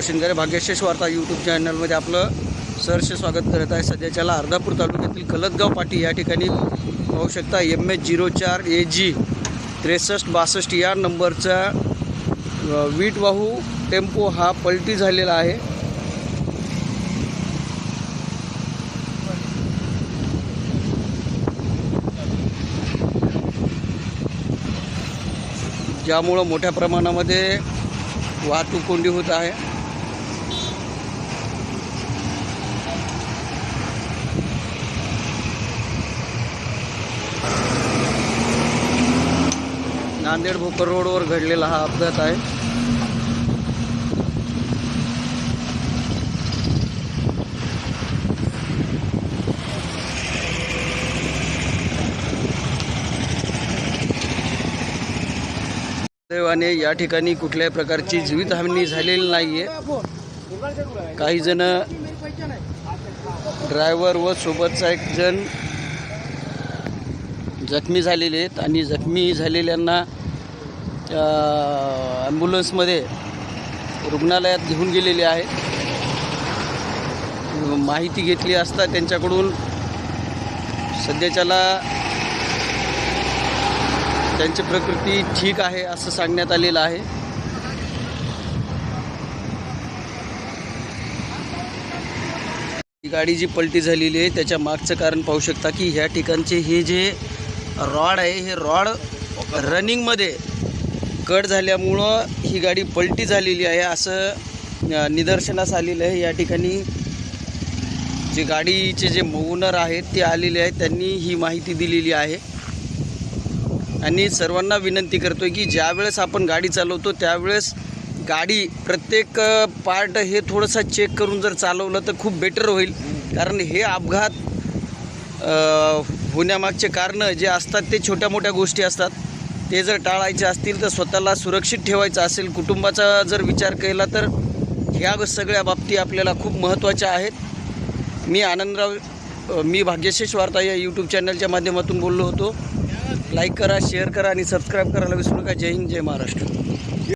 बाजीराव शिंगारे भाग्यशेष वार्ता यूट्यूब चॅनलमध्ये आपलं सहर्ष स्वागत करत आहे. सध्याच्याला अर्धापूर तालुक्यातील कलतगाव पाटी या ठिकाणी पाहू शकता एम एच झिरो चार ए जी त्रेसष्ट बासष्ट या नंबरचा वीटवाहू टेम्पो हा पलटी झालेला आहे. ज्यामुळं मोठ्या प्रमाणामध्ये वाहतूक कोंडी होत आहे. नांदेड भोकर रोडवर घडलेला हा अपघात आहे. दैवाने या ठिकाणी कुठल्याही प्रकारची जीवितहानी झालेली नाही आहे काही जण ड्रायव्हर व सोबतचा एक जण जखमी झालेले आहेत आणि जखमी झालेल्यांना ॲम्ब्युलन्समध्ये रुग्णालयात घेऊन गेलेले आहेत माहिती घेतली असता त्यांच्याकडून सध्याच्याला त्यांची प्रकृती ठीक आहे असं सांगण्यात आलेलं आहे. गाडी जी पलटी झालेली आहे त्याच्या मागचं कारण पाहू शकता की ह्या ठिकाणचे हे जे रॉड आहे हे रॉड रनिंगमध्ये कट झाल्यामुळं ही गाडी पलटी झालेली आहे असं निदर्शनास आलेलं आहे. या ठिकाणी जे गाडीचे जे ओनर आहेत ते आलेले आहेत. त्यांनी ही माहिती दिलेली आहे. आणि सर्वांना विनंती करतो आहे की ज्यावेळेस आपण गाडी चालवतो त्यावेळेस गाडी प्रत्येक पार्ट हे थोडंसं चेक करून जर चालवलं तर खूप बेटर होईल. कारण हे अपघात होण्यामागचे कारणं जे असतात ते छोट्या मोठ्या गोष्टी असतात. ते जर टाळायचे असतील तर स्वतःला सुरक्षित ठेवायचं असेल कुटुंबाचा जर विचार केला तर ह्या सगळ्या बाबती आपल्याला खूप महत्त्वाच्या आहेत. मी आनंदराव मी भाग्यशेष वार्ता या यूट्यूब चॅनलच्या माध्यमातून बोललो होतो. लाईक करा शेअर करा आणि सबस्क्राईब करायला विसरू नका. जय हिंद जय महाराष्ट्र.